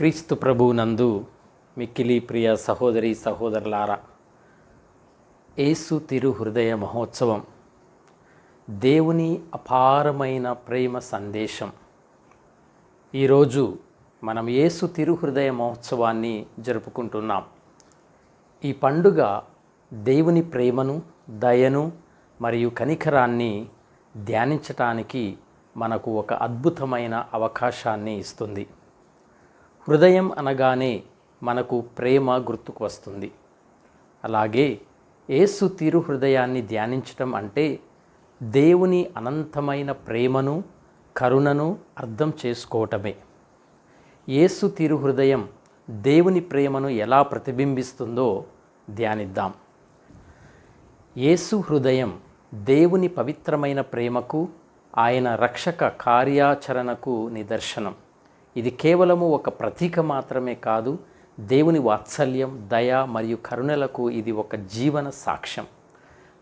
క్రీస్తు ప్రభువునందు మిక్కిలి ప్రియ సహోదరి సహోదరులారా ఏసు తిరు హృదయ మహోత్సవం దేవుని అపారమైన ప్రేమ సందేశం. ఈరోజు మనం ఏసు తిరు హృదయ మహోత్సవాన్ని జరుపుకుంటున్నాం. ఈ పండుగ దేవుని ప్రేమను దయను మరియు కనికరాన్ని ధ్యానించటానికి మనకు ఒక అద్భుతమైన అవకాశాన్ని ఇస్తుంది. హృదయం అనగానే మనకు ప్రేమ గుర్తుకు వస్తుంది. అలాగే ఏసు తీరు హృదయాన్ని ధ్యానించటం అంటే దేవుని అనంతమైన ప్రేమను కరుణను అర్థం చేసుకోవటమే. ఏసు తీరు హృదయం దేవుని ప్రేమను ఎలా ప్రతిబింబిస్తుందో ధ్యానిద్దాం. యేసు హృదయం దేవుని పవిత్రమైన ప్రేమకు ఆయన రక్షక కార్యాచరణకు నిదర్శనం. ఇది కేవలము ఒక ప్రతీక మాత్రమే కాదు దేవుని వాత్సల్యం దయ మరియు కరుణలకు ఇది ఒక జీవన సాక్ష్యం.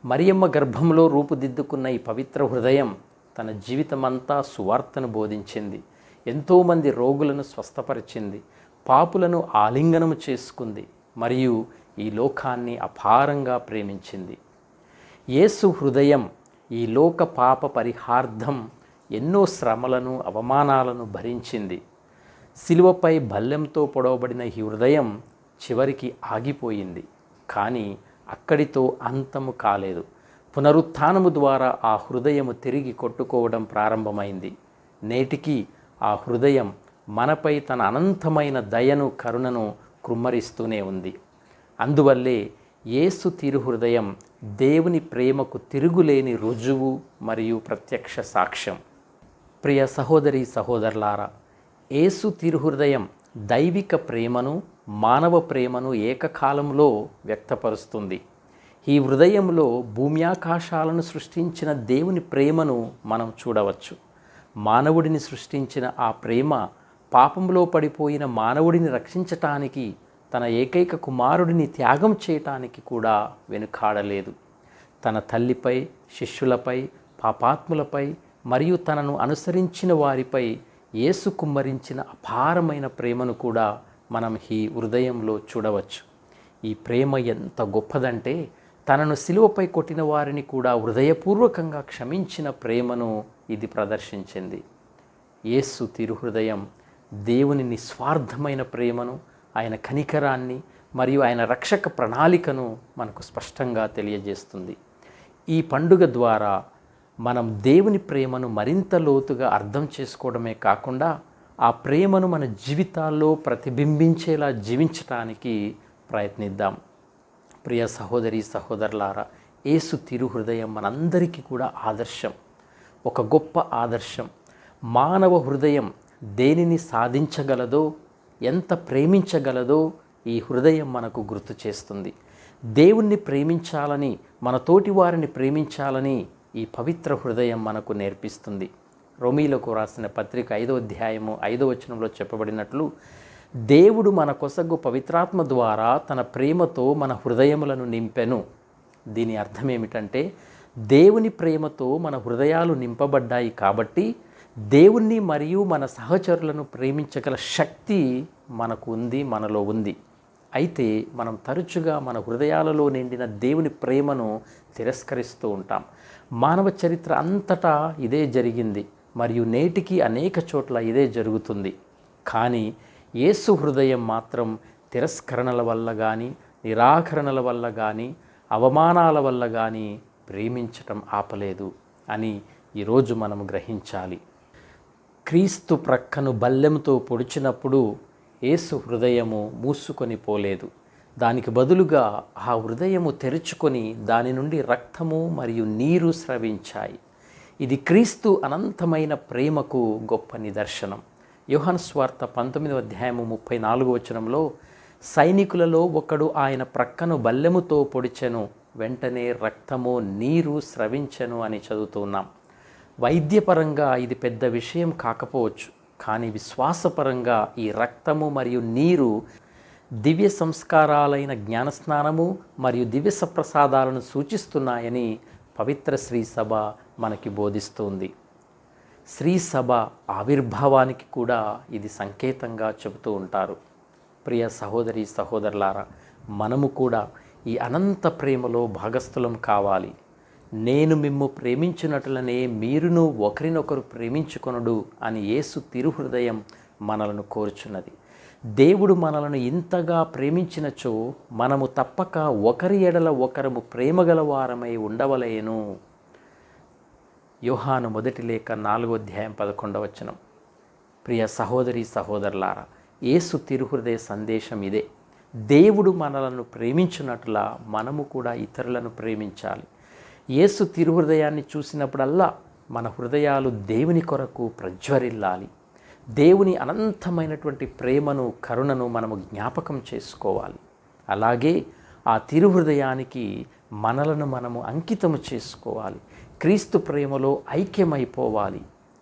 మరియమ్మ గర్భంలో రూపుదిద్దుకున్న ఈ పవిత్ర హృదయం తన జీవితమంతా సువార్తను బోధించింది. ఎంతోమంది రోగులను స్వస్థపరిచింది. పాపులను ఆలింగనము చేసుకుంది మరియు ఈ లోకాన్ని అపారంగా ప్రేమించింది. యేసు హృదయం ఈ లోక పాప పరిహార్థం ఎన్నో శ్రమలను అవమానాలను భరించింది. శిలువపై బల్లెంతో పొడవబడిన ఈ హృదయం చివరికి ఆగిపోయింది. కానీ అక్కడితో అంతము కాలేదు. పునరుత్నము ద్వారా ఆ హృదయము తిరిగి కొట్టుకోవడం ప్రారంభమైంది. నేటికి ఆ హృదయం మనపై తన అనంతమైన దయను కరుణను కృమ్మరిస్తూనే ఉంది. అందువల్లే యేసు తిరు హృదయం దేవుని ప్రేమకు తిరుగులేని రుజువు మరియు ప్రత్యక్ష సాక్ష్యం. ప్రియ సహోదరి సహోదరులారా ఏసు తిరుహృదయం దైవిక ప్రేమను మానవ ప్రేమను ఏకకాలంలో వ్యక్తపరుస్తుంది. ఈ హృదయంలో భూమ్యాకాశాలను సృష్టించిన దేవుని ప్రేమను మనం చూడవచ్చు. మానవుడిని సృష్టించిన ఆ ప్రేమ పాపంలో పడిపోయిన మానవుడిని రక్షించటానికి తన ఏకైక కుమారుడిని త్యాగం చేయటానికి కూడా వెనుకాడలేదు. తన తల్లిపై శిష్యులపై పాపాత్ములపై మరియు తనను అనుసరించిన వారిపై యేసు కుమ్మరించిన అపారమైన ప్రేమను కూడా మనం ఈ హృదయంలో చూడవచ్చు. ఈ ప్రేమ ఎంత గొప్పదంటే తనను సిలువపై కొట్టిన వారిని కూడా హృదయపూర్వకంగా క్షమించిన ప్రేమను ఇది ప్రదర్శించింది. యేసు తిరుహృదయం దేవుని నిస్వార్థమైన ప్రేమను ఆయన కనికరాన్ని మరియు ఆయన రక్షక ప్రణాళికను మనకు స్పష్టంగా తెలియజేస్తుంది. ఈ పండుగ ద్వారా మనం దేవుని ప్రేమను మరింత లోతుగా అర్థం చేసుకోవడమే కాకుండా ఆ ప్రేమను మన జీవితాల్లో ప్రతిబింబించేలా జీవించటానికి ప్రయత్నిద్దాం. ప్రియ సహోదరి సహోదరులారా ఏసు తిరుహృదయం మనందరికీ కూడా ఆదర్శం. ఒక గొప్ప ఆదర్శం. మానవ హృదయం దేనిని సాధించగలదో ఎంత ప్రేమించగలదో ఈ హృదయం మనకు గుర్తు చేస్తుంది. దేవుణ్ణి ప్రేమించాలని మన తోటి వారిని ప్రేమించాలని ఈ పవిత్ర హృదయం మనకు నేర్పిస్తుంది. రోమీలకు రాసిన పత్రిక ఐదో అధ్యాయము ఐదో వచనంలో చెప్పబడినట్లు దేవుడు మన కొసగు పవిత్రాత్మ ద్వారా తన ప్రేమతో మన హృదయములను నింపెను. దీని అర్థం ఏమిటంటే దేవుని ప్రేమతో మన హృదయాలు నింపబడ్డాయి కాబట్టి దేవుణ్ణి మరియు మన సహచరులను ప్రేమించగల శక్తి మనకు ఉంది మనలో ఉంది. అయితే మనం తరచుగా మన హృదయాలలో నిండిన దేవుని ప్రేమను తిరస్కరిస్తూ ఉంటాం. మానవ చరిత్ర అంతటా ఇదే జరిగింది మరియు నేటికి అనేక చోట్ల ఇదే జరుగుతుంది. కానీ యేసు హృదయం మాత్రం తిరస్కరణల వల్ల కానీ నిరాకరణల వల్ల కానీ అవమానాల వల్ల కానీ ప్రేమించటం ఆపలేదు అని ఈరోజు మనం గ్రహించాలి. క్రీస్తు ప్రక్కను బల్లెంతో పొడిచినప్పుడు యేసు హృదయము మూసుకొని పోలేదు. దానికి బదులుగా ఆ హృదయము తెరుచుకొని దాని నుండి రక్తము మరియు నీరు స్రవించాయి. ఇది క్రీస్తు అనంతమైన ప్రేమకు గొప్ప నిదర్శనం. యోహన్ స్వార్త పంతొమ్మిదవ అధ్యాయము ముప్పై నాలుగు వచనంలో సైనికులలో ఒకడు ఆయన ప్రక్కను బల్లెముతో పొడిచెను వెంటనే రక్తము నీరు స్రవించెను అని చదువుతున్నాం. వైద్యపరంగా ఇది పెద్ద విషయం కాకపోవచ్చు కానీ విశ్వాసపరంగా ఈ రక్తము మరియు నీరు దివ్య సంస్కారాలైన జ్ఞానస్నానము మరియు దివ్య సప్రసాదాలను సూచిస్తున్నాయని పవిత్ర శ్రీ సభ మనకి బోధిస్తోంది. శ్రీ సభ ఆవిర్భావానికి కూడా ఇది సంకేతంగా చెబుతూ ఉంటారు. ప్రియ సహోదరి సహోదరులారా మనము కూడా ఈ అనంత ప్రేమలో భాగస్థులం కావాలి. నేను మిమ్ము ప్రేమించినట్లనే మీరును ఒకరినొకరు ప్రేమించుకొనుడు అని యేసు తిరుహృదయం మనలను కోరుచున్నది. దేవుడు మనలను ఇంతగా ప్రేమించినచో మనము తప్పక ఒకరి ఎడల ఒకరము ప్రేమగల వారమై ఉండవలేను. యోహాను మొదటి లేఖ నాలుగో అధ్యాయం పదకొండవచనం ప్రియ సహోదరి సహోదరులారా ఏసు తిరుహృదయ సందేశం ఇదే. దేవుడు మనలను ప్రేమించినట్లా మనము కూడా ఇతరులను ప్రేమించాలి. ఏసు తిరుహృదయాన్ని చూసినప్పుడల్లా మన హృదయాలు దేవుని కొరకు ప్రజ్వరిల్లాలి. దేవుని అనంతమైనటువంటి ప్రేమను కరుణను మనము జ్ఞాపకం చేసుకోవాలి. అలాగే ఆ తిరుహృదయానికి మనలను మనము అంకితము చేసుకోవాలి. క్రీస్తు ప్రేమలో ఐక్యమైపోవాలి.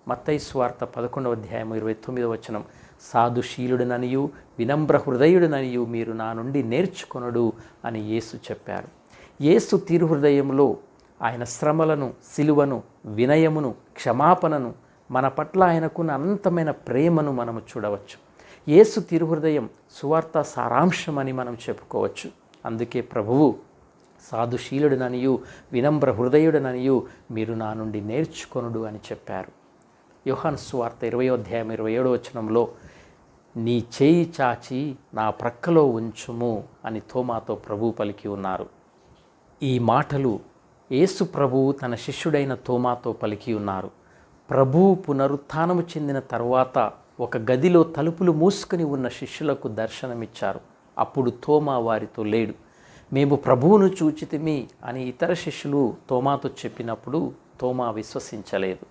మత్తై స్వార్థ పదకొండవ అధ్యాయం ఇరవై తొమ్మిదవ వచనం. సాధుశీలుడననియు వినమ్ర హృదయుడననియు మీరు నా నుండి నేర్చుకొనడు అని యేసు చెప్పారు. యేసు తిరుహృదయంలో ఆయన శ్రమలను సిలువను వినయమును క్షమాపణను మన పట్ల ఆయనకున్న అనంతమైన ప్రేమను మనము చూడవచ్చు. యేసు తిరుహృదయం సువార్త సారాంశమని మనం చెప్పుకోవచ్చు. అందుకే ప్రభువు సాధుశీలుడననియు వినమ్ర హృదయుడననియు మీరు నా నుండి నేర్చుకొనుడు అని చెప్పారు. యోహాన్ సువార్త ఇరవై అధ్యాయం ఇరవై ఏడో వచనంలో నీ చేయి చాచి నా ప్రక్కలో ఉంచుము అని తోమాతో ప్రభు పలికి ఉన్నారు. ఈ మాటలు యేసు ప్రభువు తన శిష్యుడైన తోమాతో పలికి ఉన్నారు. ప్రభువు పునరుత్నము చెందిన తర్వాత ఒక గదిలో తలుపులు మూసుకుని ఉన్న శిష్యులకు దర్శనమిచ్చారు. అప్పుడు తోమా వారితో లేడు. మేము ప్రభువును చూచితిమి అని ఇతర శిష్యులు తోమాతో చెప్పినప్పుడు తోమా విశ్వసించలేదు.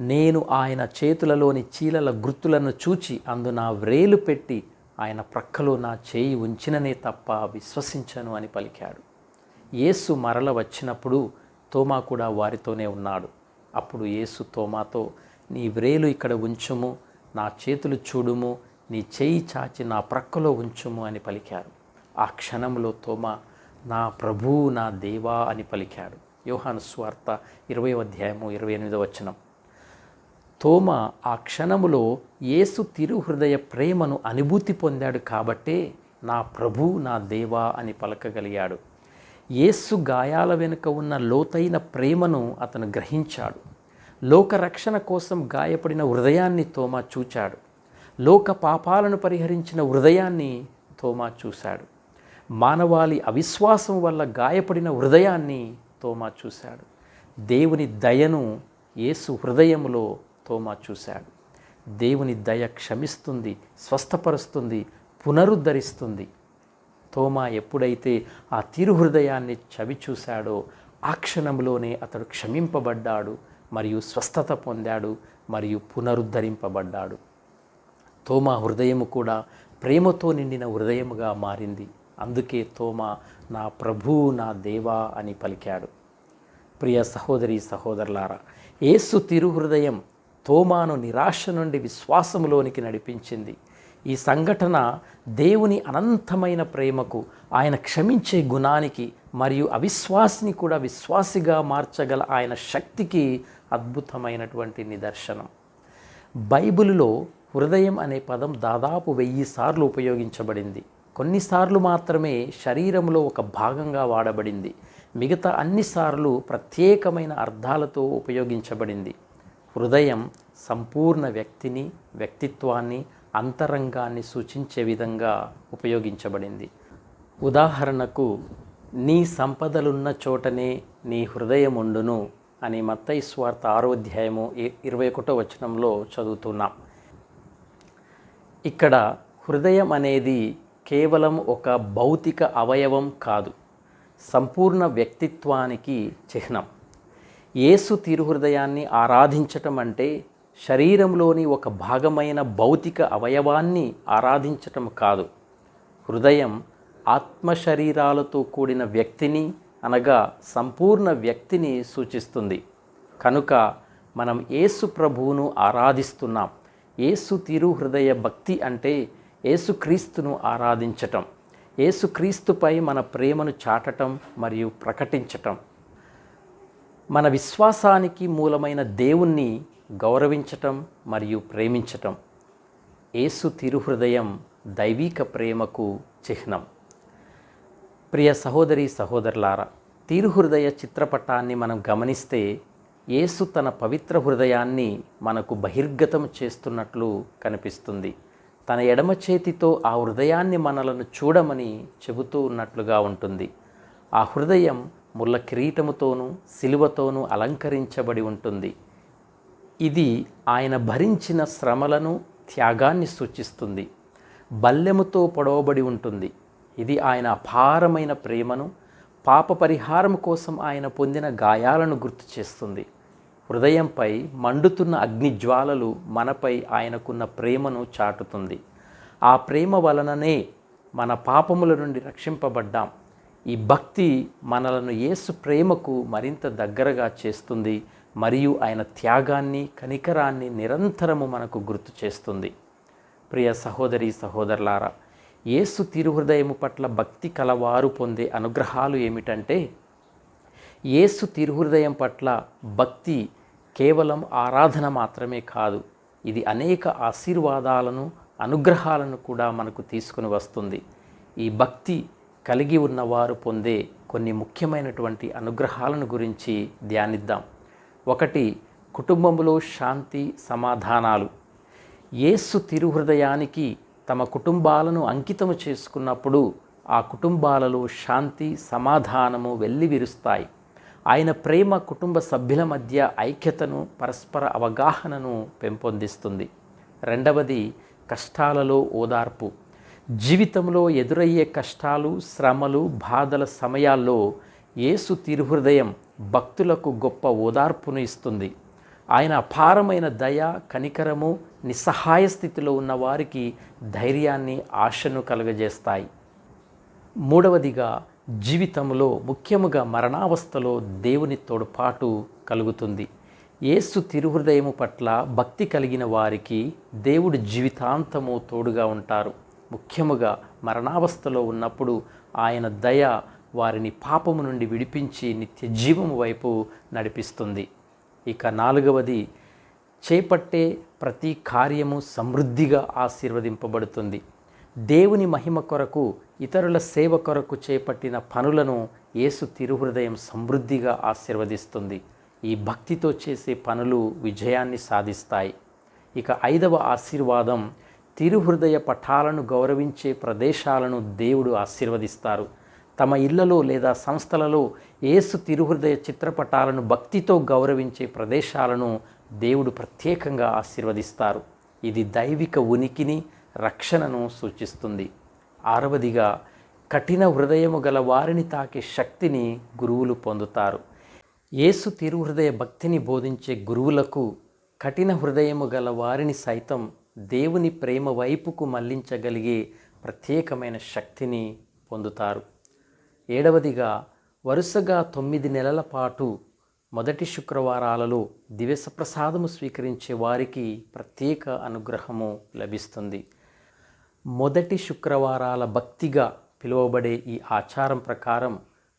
నేను ఆయన చేతులలోని చీలల గుర్తులను చూచి అందు నా వ్రేలు పెట్టి ఆయన ప్రక్కలో నా చేయి ఉంచిననే తప్ప విశ్వసించను అని పలికాడు. యేసు మరల వచ్చినప్పుడు తోమా కూడా వారితోనే ఉన్నాడు. అప్పుడు యేసు తోమాతో నీ వ్రేలు ఇక్కడ ఉంచుము నా చేతులు చూడుము నీ చేయి చాచి నా ప్రక్కలో ఉంచుము అని పలికారు. ఆ క్షణంలో తోమా నా ప్రభు నా దేవా అని పలికాడు. యోహాను స్వార్త ఇరవై అధ్యాయము ఇరవై ఎనిమిదో వచనం. తోమ ఆ క్షణములో యేసు తిరుహృదయ ప్రేమను అనుభూతి పొందాడు కాబట్టే నా ప్రభు నా దేవా అని పలకగలిగాడు. యేసు గాయాల వెనుక ఉన్న లోతైన ప్రేమను అతను గ్రహించాడు. లోక రక్షణ కోసం గాయపడిన హృదయాన్ని తోమా చూచాడు. లోక పాపాలను పరిహరించిన హృదయాన్ని తోమా చూశాడు. మానవాళి అవిశ్వాసం వల్ల గాయపడిన హృదయాన్ని తోమా చూశాడు. దేవుని దయను యేసు హృదయములో తోమా చూశాడు. దేవుని దయ క్షమిస్తుంది స్వస్థపరుస్తుంది పునరుద్ధరిస్తుంది. తోమా ఎప్పుడైతే ఆ తిరుహృదయాన్ని చవి చూశాడో ఆ క్షణంలోనే అతడు క్షమింపబడ్డాడు మరియు స్వస్థత పొందాడు మరియు పునరుద్ధరింపబడ్డాడు. తోమా హృదయము కూడా ప్రేమతో నిండిన హృదయముగా మారింది. అందుకే తోమా నా ప్రభు నా దేవా అని పలికాడు. ప్రియ సహోదరి సహోదరులారా ఏసు తిరుహృదయం తోమాను నిరాశ నుండి విశ్వాసములోనికి నడిపించింది. ఈ సంఘటన దేవుని అనంతమైన ప్రేమకు ఆయన క్షమించే గుణానికి మరియు అవిశ్వాసిని కూడా విశ్వాసిగా మార్చగల ఆయన శక్తికి అద్భుతమైనటువంటి నిదర్శనం. బైబిలులో హృదయం అనే పదం దాదాపు వెయ్యి సార్లు ఉపయోగించబడింది. కొన్నిసార్లు మాత్రమే శరీరంలో ఒక భాగంగా వాడబడింది. మిగతా అన్నిసార్లు ప్రత్యేకమైన అర్థాలతో ఉపయోగించబడింది. హృదయం సంపూర్ణ వ్యక్తిని వ్యక్తిత్వాన్ని అంతరంగాన్ని సూచించే విధంగా ఉపయోగించబడింది. ఉదాహరణకు నీ సంపదలున్న చోటనే నీ హృదయం ఉండును అని మత్తయి స్వార్థ ఆరోధ్యాయము ఇ- ఇరవై ఒకటో వచనంలో చదువుతున్నాం. ఇక్కడ హృదయం అనేది కేవలం ఒక భౌతిక అవయవం కాదు సంపూర్ణ వ్యక్తిత్వానికి చిహ్నం. యేసు తిరుహృదయాన్ని ఆరాధించటం అంటే శరీరంలోని ఒక భాగమైన భౌతిక అవయవాన్ని ఆరాధించటం కాదు. హృదయం ఆత్మ శరీరాలతో కూడిన వ్యక్తిని అనగా సంపూర్ణ వ్యక్తిని సూచిస్తుంది. కనుక మనం యేసు ప్రభువును ఆరాధిస్తున్నాం. యేసు తిరు హృదయ భక్తి అంటే యేసుక్రీస్తును ఆరాధించటం. యేసుక్రీస్తుపై మన ప్రేమను చాటటం మరియు ప్రకటించటం. మన విశ్వాసానికి మూలమైన దేవుణ్ణి గౌరవించటం మరియు ప్రేమించటం. ఏసు తిరుహృదయం దైవిక ప్రేమకు చిహ్నం. ప్రియ సహోదరి సహోదరులారా తిరుహృదయ చిత్రపటాన్ని మనం గమనిస్తే యేసు తన పవిత్ర హృదయాన్ని మనకు బహిర్గతం చేస్తున్నట్లు కనిపిస్తుంది. తన ఎడమ చేతితో ఆ హృదయాన్ని మనలను చూడమని చెబుతూ ఉన్నట్లుగా ఉంటుంది. ఆ హృదయం ముళ్ళ కిరీటముతోనూ సిలువతోనూ అలంకరించబడి ఉంటుంది. ఇది ఆయన భరించిన శ్రమలను త్యాగాన్ని సూచిస్తుంది. బల్లెముతో పొడవబడి ఉంటుంది. ఇది ఆయన అపారమైన ప్రేమను పాప పరిహారం కోసం ఆయన పొందిన గాయాలను గుర్తు చేస్తుంది. హృదయంపై మండుతున్న అగ్నిజ్వాలలు మనపై ఆయనకున్న ప్రేమను చాటుతుంది. ఆ ప్రేమ వలననే మన పాపముల నుండి రక్షింపబడ్డాం. ఈ భక్తి మనలను యేసు ప్రేమకు మరింత దగ్గరగా చేస్తుంది. మరియు ఆయన త్యాగాన్ని కనికరాన్ని నిరంతరము మనకు గుర్తు చేస్తుంది. ప్రియ సహోదరి సహోదరులారా యేసు తిరుహృదయము పట్ల భక్తి కలవారు పొందే అనుగ్రహాలు ఏమిటంటే యేసు తిరుహృదయం పట్ల భక్తి కేవలం ఆరాధన మాత్రమే కాదు ఇది అనేక ఆశీర్వాదాలను అనుగ్రహాలను కూడా మనకు తీసుకుని వస్తుంది. ఈ భక్తి కలిగి ఉన్నవారు పొందే కొన్ని ముఖ్యమైనటువంటి అనుగ్రహాలను గురించి ధ్యానిద్దాం. ఒకటి కుటుంబంలో శాంతి సమాధానాలు. ఏసు తిరుహృదయానికి తమ కుటుంబాలను అంకితము చేసుకున్నప్పుడు ఆ కుటుంబాలలో శాంతి సమాధానము వెల్లివిరుస్తాయి ఆయన ప్రేమ కుటుంబ సభ్యుల మధ్య ఐక్యతను పరస్పర అవగాహనను పెంపొందిస్తుంది. రెండవది కష్టాలలో ఓదార్పు. జీవితంలో ఎదురయ్యే కష్టాలు శ్రమలు బాధల సమయాల్లో యేసు తిరుహృదయం భక్తులకు గొప్ప ఓదార్పును ఇస్తుంది. ఆయన అపారమైన దయ కనికరము నిస్సహాయ స్థితిలో ఉన్న వారికి ధైర్యాన్ని ఆశను కలుగజేస్తాయి. మూడవదిగా జీవితంలో ముఖ్యముగా మరణావస్థలో దేవుని తోడ్పాటు కలుగుతుంది. యేసు తిరుహృదయము పట్ల భక్తి కలిగిన వారికి దేవుడు జీవితాంతము తోడుగా ఉంటారు. ముఖ్యముగా మరణావస్థలో ఉన్నప్పుడు ఆయన దయ వారిని పాపము నుండి విడిపించి నిత్య జీవము వైపు నడిపిస్తుంది. ఇక నాలుగవది చేపట్టే ప్రతి కార్యము సమృద్ధిగా ఆశీర్వదింపబడుతుంది. దేవుని మహిమ కొరకు ఇతరుల సేవ కొరకు చేపట్టిన పనులను యేసు తిరుహృదయం సమృద్ధిగా ఆశీర్వదిస్తుంది. ఈ భక్తితో చేసే పనులు విజయాన్ని సాధిస్తాయి. ఇక ఐదవ ఆశీర్వాదం తిరుహృదయ పఠాలను గౌరవించే ప్రదేశాలను దేవుడు ఆశీర్వదిస్తారు. తమ ఇళ్ళలో లేదా సంస్థలలో ఏసు తిరుహృదయ చిత్రపటాలను భక్తితో గౌరవించే ప్రదేశాలను దేవుడు ప్రత్యేకంగా ఆశీర్వదిస్తారు. ఇది దైవిక ఉనికిని రక్షణను సూచిస్తుంది. ఆరవదిగా కఠిన హృదయము గల వారిని తాకే శక్తిని గురువులు పొందుతారు. యేసు తిరుహృదయ భక్తిని బోధించే గురువులకు కఠిన హృదయము గల వారిని సైతం దేవుని ప్రేమ వైపుకు మళ్ళించగలిగే ప్రత్యేకమైన శక్తిని పొందుతారు. ఏడవదిగా వరుసగా తొమ్మిది నెలల పాటు మొదటి శుక్రవారాలలో దివస ప్రసాదము స్వీకరించే వారికి ప్రత్యేక అనుగ్రహము లభిస్తుంది. మొదటి శుక్రవారాల భక్తిగా పిలువబడే ఈ ఆచారం ప్రకారం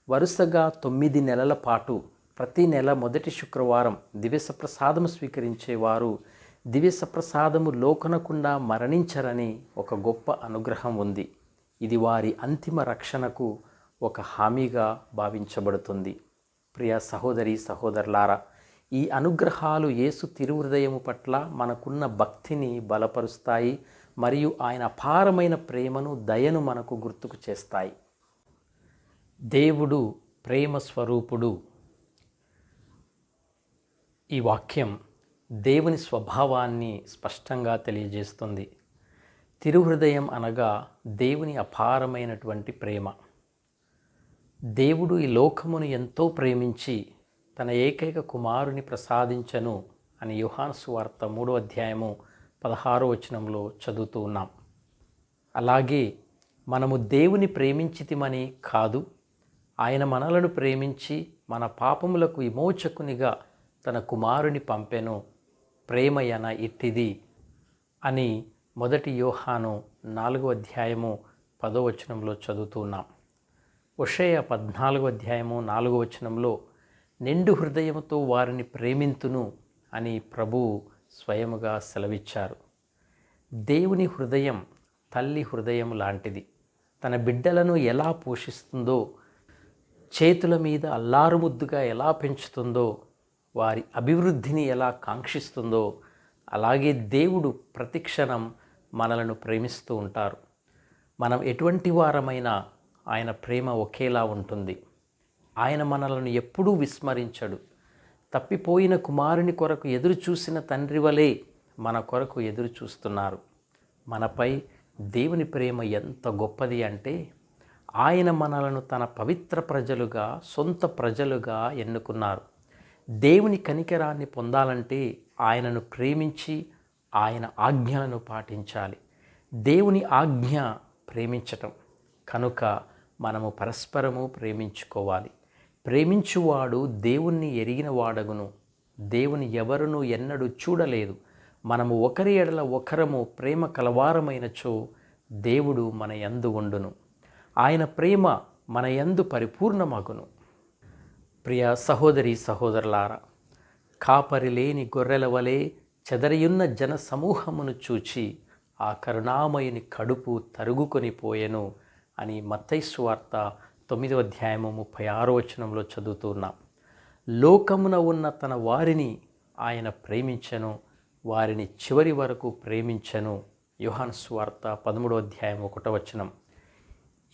వరుసగా తొమ్మిది నెలల పాటు ప్రతి నెల మొదటి శుక్రవారం దివసప్రసాదము స్వీకరించేవారు దివ్య ప్రసాదము లోకనకుండా మరణించరని ఒక గొప్ప అనుగ్రహం ఉంది. ఇది వారి అంతిమ రక్షణకు ఒక హామీగా భావించబడుతుంది. ప్రియ సహోదరి సహోదరులారా ఈ అనుగ్రహాలు యేసు తిరుహృదయము పట్ల మనకున్న భక్తిని బలపరుస్తాయి మరియు ఆయన అపారమైన ప్రేమను దయను మనకు గుర్తుకు చేస్తాయి. దేవుడు ప్రేమ స్వరూపుడు. ఈ వాక్యం దేవుని స్వభావాన్ని స్పష్టంగా తెలియజేస్తుంది. తిరుహృదయం అనగా దేవుని అపారమైనటువంటి ప్రేమ. దేవుడు ఈ లోకమును ఎంతో ప్రేమించి తన ఏకైక కుమారుని ప్రసాదించను అని యుహాన్స్ సువార్త మూడో అధ్యాయము పదహారో వచనంలో చదువుతూ ఉన్నాం. అలాగే మనము దేవుని ప్రేమించితిమని కాదు ఆయన మనలను ప్రేమించి మన పాపములకు విమోచకునిగా తన కుమారుని పంపెను ప్రేమయన ఇట్టిది అని మొదటి యోహాను నాలుగో అధ్యాయము పదో వచనంలో చదువుతున్నాం ఉషయ పద్నాలుగు అధ్యాయము నాలుగు వచనంలో నిండు హృదయముతో వారిని ప్రేమింతును అని ప్రభు స్వయముగా సెలవిచ్చారు. దేవుని హృదయం తల్లి హృదయం లాంటిది. తన బిడ్డలను ఎలా పోషిస్తుందో చేతుల మీద అల్లారుముద్దుగా ఎలా పెంచుతుందో వారి అభివృద్ధిని ఎలా కాంక్షిస్తుందో అలాగే దేవుడు ప్రతిక్షణం మనలను ప్రేమిస్తూ ఉంటారు. మనం ఎటువంటి వారమైనా ఆయన ప్రేమ ఒకేలా ఉంటుంది. ఆయన మనలను ఎప్పుడూ విస్మరించడు. తప్పిపోయిన కుమారుని కొరకు ఎదురు చూసిన తండ్రి వలె మన కొరకు ఎదురు చూస్తున్నారు మనపై దేవుని ప్రేమ ఎంత గొప్పది అంటే ఆయన మనలను తన పవిత్ర ప్రజలుగా సొంత ప్రజలుగా ఎన్నుకున్నారు. దేవుని కనికరాన్ని పొందాలంటే ఆయనను ప్రేమించి ఆయన ఆజ్ఞలను పాటించాలి. దేవుని ఆజ్ఞ ప్రేమించటం. కనుక మనము పరస్పరము ప్రేమించుకోవాలి. ప్రేమించువాడు దేవుణ్ణి ఎరిగిన వాడగును. దేవుని ఎవరును ఎన్నడూ చూడలేదు. మనము ఒకరి ఎడల ఒకరము ప్రేమ కలవారమైనచో దేవుడు మన యందు ఉండును. ఆయన ప్రేమ మన యందు పరిపూర్ణమగును. ప్రియ సహోదరి సహోదరులారా కాపరి లేని గొర్రెల వలె చెదరియున్న జన సమూహమును చూచి ఆ కరుణామయుని కడుపు తరుగుకొని పోయెను. అని మత్తైసు వార్త తొమ్మిదవ అధ్యాయము ముప్పై ఆరో వచనంలో చదువుతున్నాం లోకమున ఉన్న తన వారిని ఆయన ప్రేమించను వారిని చివరి వరకు ప్రేమించను. యుహాన్ స్వార్త పదమూడో అధ్యాయం ఒకటో వచనం.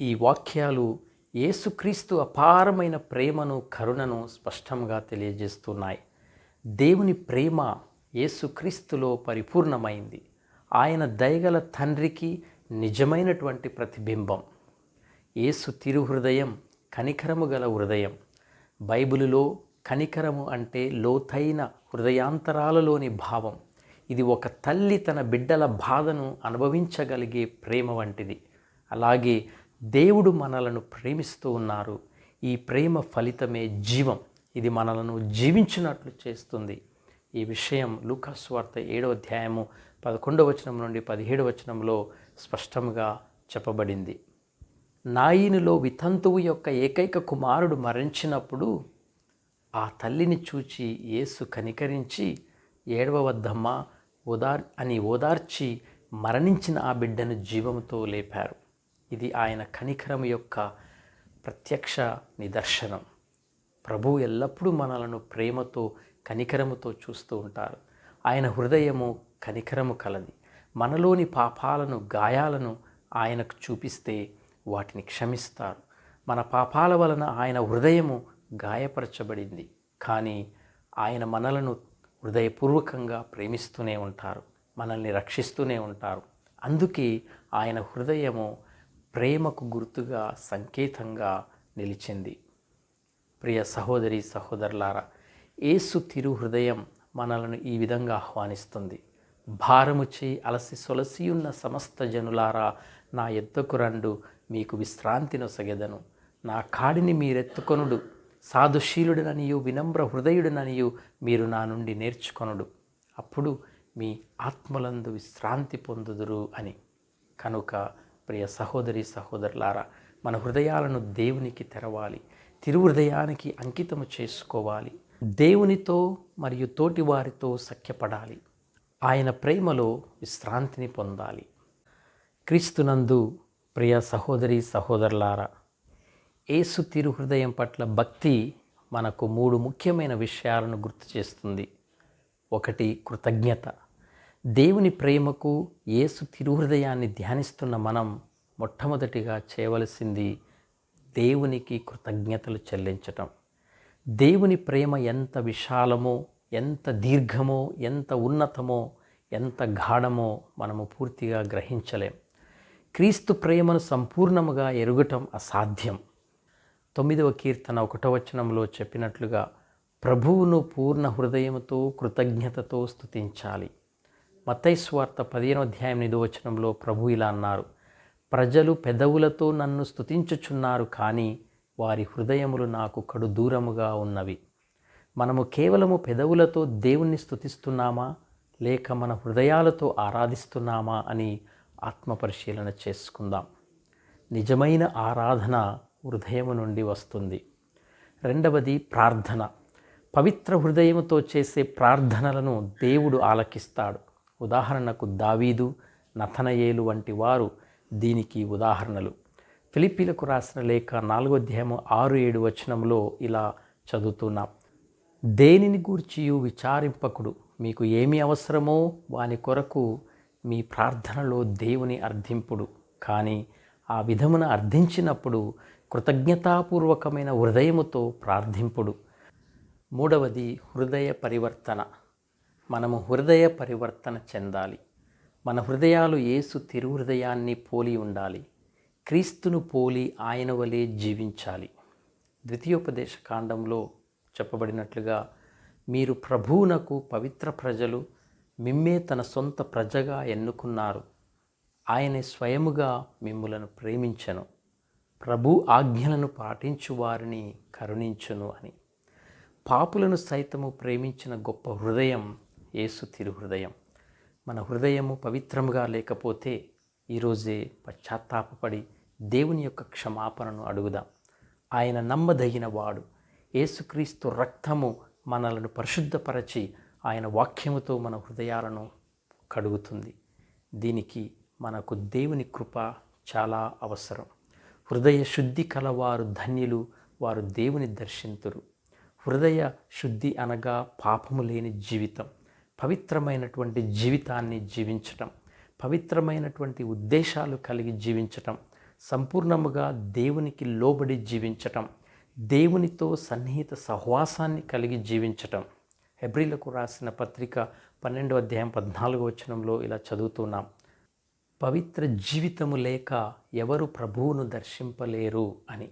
ఈ వాక్యాలు యేసుక్రీస్తు అపారమైన ప్రేమను కరుణను స్పష్టంగా తెలియజేస్తున్నాయి. దేవుని ప్రేమ యేసుక్రీస్తులో పరిపూర్ణమైంది. ఆయన దయగల తండ్రికి నిజమైనటువంటి ప్రతిబింబం. యేసు తిరుహృదయం కనికరము గల హృదయం. బైబిలులో కనికరము అంటే లోతైన హృదయాంతరాలలోని భావం. ఇది ఒక తల్లి తన బిడ్డల బాధను అనుభవించగలిగే ప్రేమ వంటిది. అలాగే దేవుడు మనలను ప్రేమిస్తూ ఉన్నారు. ఈ ప్రేమ ఫలితమే జీవం. ఇది మనలను జీవించినట్లు చేస్తుంది. ఈ విషయం లూకాస్ వార్త ఏడవ అధ్యాయము పదకొండవ వచనం నుండి పదిహేడు వచనంలో స్పష్టంగా చెప్పబడింది. నాయినిలో వితంతువు యొక్క ఏకైక కుమారుడు మరణించినప్పుడు ఆ తల్లిని చూచి యేసు కనికరించి ఏడవ వద్దమ్మ ఓదార్ అని ఓదార్చి మరణించిన ఆ బిడ్డను జీవంతో లేపారు. ఇది ఆయన కనికరం యొక్క ప్రత్యక్ష నిదర్శనం. ప్రభు ఎల్లప్పుడూ మనలను ప్రేమతో కనికరముతో చూస్తూ ఉంటారు. ఆయన హృదయము కనికరము కలది. మనలోని పాపాలను గాయాలను ఆయనకు చూపిస్తే వాటిని క్షమిస్తారు. మన పాపాల వలన ఆయన హృదయము గాయపరచబడింది. కానీ ఆయన మనలను హృదయపూర్వకంగా ప్రేమిస్తూనే ఉంటారు. మనల్ని రక్షిస్తూనే ఉంటారు. అందుకే ఆయన హృదయము ప్రేమకు గుర్తుగా సంకేతంగా నిలిచింది. ప్రియ సహోదరి సహోదరులారా ఏసు తిరు హృదయం మనలను ఈ విధంగా ఆహ్వానిస్తుంది. భారము చేయి అలసి సొలసి ఉన్న సమస్త జనులారా నా ఎద్దకు రండు మీకు విశ్రాంతి నొసగెదను నా కాడిని మీరెత్తుకొనుడు. సాధుశీలుడననియు వినమ్ర హృదయుడననియు మీరు నా నుండి నేర్చుకొనుడు. అప్పుడు మీ ఆత్మలందు విశ్రాంతి పొందుదురు అని. కనుక ప్రియ సహోదరి సహోదరులారా మన హృదయాలను దేవునికి తెరవాలి. తిరుహృదయానికి అంకితము చేసుకోవాలి. దేవునితో మరియు తోటి వారితో సఖ్యపడాలి. ఆయన ప్రేమలో విశ్రాంతిని పొందాలి. క్రీస్తునందు ప్రియ సహోదరి సహోదరులారా ఏసు తిరుహృదయం పట్ల భక్తి మనకు మూడు ముఖ్యమైన విషయాలను గుర్తు చేస్తుంది. ఒకటి కృతజ్ఞత. దేవుని ప్రేమకు ఏసు తిరుహృదయాన్ని ధ్యానిస్తున్న మనం మొట్టమొదటిగా చేయవలసింది దేవునికి కృతజ్ఞతలు చెల్లించటం. దేవుని ప్రేమ ఎంత విశాలమో ఎంత దీర్ఘమో ఎంత ఉన్నతమో ఎంత గాఢమో మనము పూర్తిగా గ్రహించలేం. క్రీస్తు ప్రేమను సంపూర్ణముగా ఎరుగటం అసాధ్యం. తొమ్మిదవ కీర్తన ఒకటో వచనంలో చెప్పినట్లుగా ప్రభువును పూర్ణ హృదయముతో కృతజ్ఞతతో స్థుతించాలి మతైస్వార్త పదిహేనవ అధ్యాయం నిదోవచనంలో ప్రభు ఇలా అన్నారు ప్రజలు పెదవులతో నన్ను స్తుతించుచున్నారు కానీ వారి హృదయములు నాకు కడు దూరముగా ఉన్నవి. మనము కేవలము పెదవులతో దేవుణ్ణి స్థుతిస్తున్నామా లేక మన హృదయాలతో ఆరాధిస్తున్నామా? అని ఆత్మపరిశీలన చేసుకుందాం. నిజమైన ఆరాధన హృదయము నుండి వస్తుంది. రెండవది ప్రార్థన. పవిత్ర హృదయముతో చేసే ప్రార్థనలను దేవుడు ఆలకిస్తాడు. ఉదాహరణకు దావీదు నథనయేలు వంటి వారు దీనికి ఉదాహరణలు. ఫిలిపీలకు రాసిన లేఖ నాలుగో అధ్యాయము ఆరు ఏడు వచనంలో ఇలా చదువుతున్నాం. దేనిని గూర్చియు విచారింపకుడు? మీకు ఏమి అవసరమో వాని కొరకు మీ ప్రార్థనలో దేవుని అర్థింపుడు. కానీ ఆ విధమున అర్థించినప్పుడు కృతజ్ఞతాపూర్వకమైన హృదయముతో ప్రార్థింపుడు. మూడవది హృదయ పరివర్తన. మనము హృదయ పరివర్తన చెందాలి. మన హృదయాలు ఏసు తిరుహృదయాన్ని పోలి ఉండాలి. క్రీస్తును పోలి ఆయన వలె జీవించాలి. ద్వితీయోపదేశ కాండంలో చెప్పబడినట్లుగా మీరు ప్రభువునకు పవిత్ర ప్రజలు మిమ్మే తన సొంత ప్రజగా ఎన్నుకున్నారు. ఆయనే స్వయముగా మిమ్ములను ప్రేమించను. ప్రభు ఆజ్ఞలను పాటించు వారిని కరుణించును అని. పాపులను సైతము ప్రేమించిన గొప్ప హృదయం యేసు తిరుహృదయం. మన హృదయము పవిత్రముగా లేకపోతే ఈరోజే పశ్చాత్తాపపడి దేవుని యొక్క క్షమాపణను అడుగుదాం. ఆయన నమ్మదగిన వాడు. యేసుక్రీస్తు రక్తము మనలను పరిశుద్ధపరచి ఆయన వాక్యముతో మన హృదయాలను కడుగుతుంది. దీనికి మనకు దేవుని కృప చాలా అవసరం. హృదయ శుద్ధి కలవారు ధన్యులు వారు దేవుని దర్శింతురు. హృదయ శుద్ధి అనగా పాపము లేని జీవితం. పవిత్రమైనటువంటి జీవితాన్ని జీవించటం పవిత్రమైనటువంటి ఉద్దేశాలు కలిగి జీవించటం సంపూర్ణముగా దేవునికి లోబడి జీవించటం దేవునితో సన్నిహిత సహవాసాన్ని కలిగి జీవించటం హెబ్రిలకు రాసిన పత్రిక పన్నెండో అధ్యాయం పద్నాలుగో వచనంలో ఇలా చదువుతున్నాం. పవిత్ర జీవితము లేక ఎవరు ప్రభువును దర్శింపలేరు అని.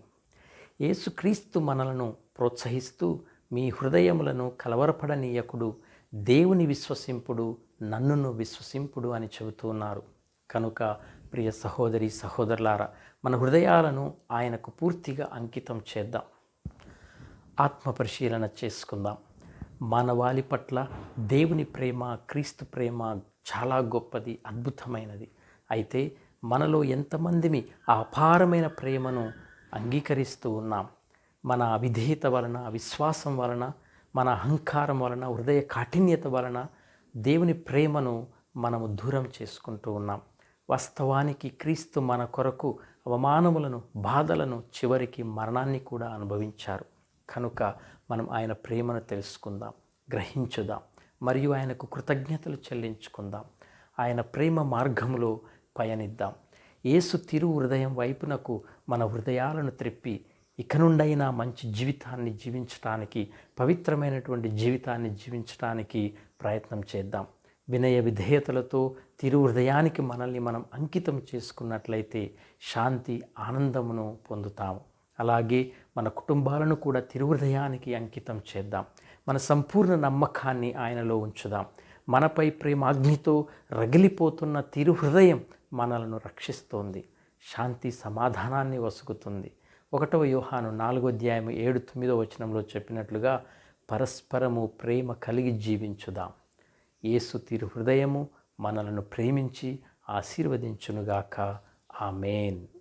యేసుక్రీస్తు మనలను ప్రోత్సహిస్తూ మీ హృదయములను కలవరపడనీయకుడు దేవుని విశ్వసింపుడు నన్నును విశ్వసింపుడు అని చెబుతున్నారు. కనుక ప్రియ సహోదరి సహోదరులారా మన హృదయాలను ఆయనకు పూర్తిగా అంకితం చేద్దాం. ఆత్మ పరిశీలన చేసుకుందాం. మానవాళి పట్ల దేవుని ప్రేమ క్రీస్తు ప్రేమ చాలా గొప్పది అద్భుతమైనది. అయితే మనలో ఎంతమందిమి ఆ అపారమైన ప్రేమను అంగీకరిస్తూ ఉన్నాం? మన అవిధేయత వలన విశ్వాసం వలన మన అహంకారం వలన హృదయ కాఠిన్యత వలన దేవుని ప్రేమను మనము దూరం చేసుకుంటూ ఉన్నాం. వాస్తవానికి క్రీస్తు మన కొరకు అవమానములను బాధలను చివరికి మరణాన్ని కూడా అనుభవించారు. కనుక మనం ఆయన ప్రేమను తెలుసుకుందాం గ్రహించుదాం మరియు ఆయనకు కృతజ్ఞతలు చెల్లించుకుందాం. ఆయన ప్రేమ మార్గములో పయనిద్దాం. యేసు తిరు హృదయం వైపునకు మన హృదయాలను త్రిప్పి ఇక నుండైనా మంచి జీవితాన్ని జీవించటానికి పవిత్రమైనటువంటి జీవితాన్ని జీవించటానికి ప్రయత్నం చేద్దాం. వినయ విధేయతలతో తిరు హృదయానికి మనల్ని మనం అంకితం చేసుకున్నట్లయితే శాంతి ఆనందమును పొందుతాము. అలాగే మన కుటుంబాలను కూడా తిరుహృదయానికి అంకితం చేద్దాం. మన సంపూర్ణ నమ్మకాన్ని ఆయనలో ఉంచుదాం. మనపై ప్రేమాగ్నితో రగిలిపోతున్న తిరుహృదయం మనలను రక్షిస్తోంది. శాంతి సమాధానాన్ని వసుకుతుంది. ఒకటవ యోహాను నాలుగో అధ్యాయం ఏడు తొమ్మిదో వచనంలో చెప్పినట్లుగా పరస్పరము ప్రేమ కలిగి జీవించుదాం. యేసు తిరు హృదయము మనలను ప్రేమించి ఆశీర్వదించునుగాక. ఆమెన్.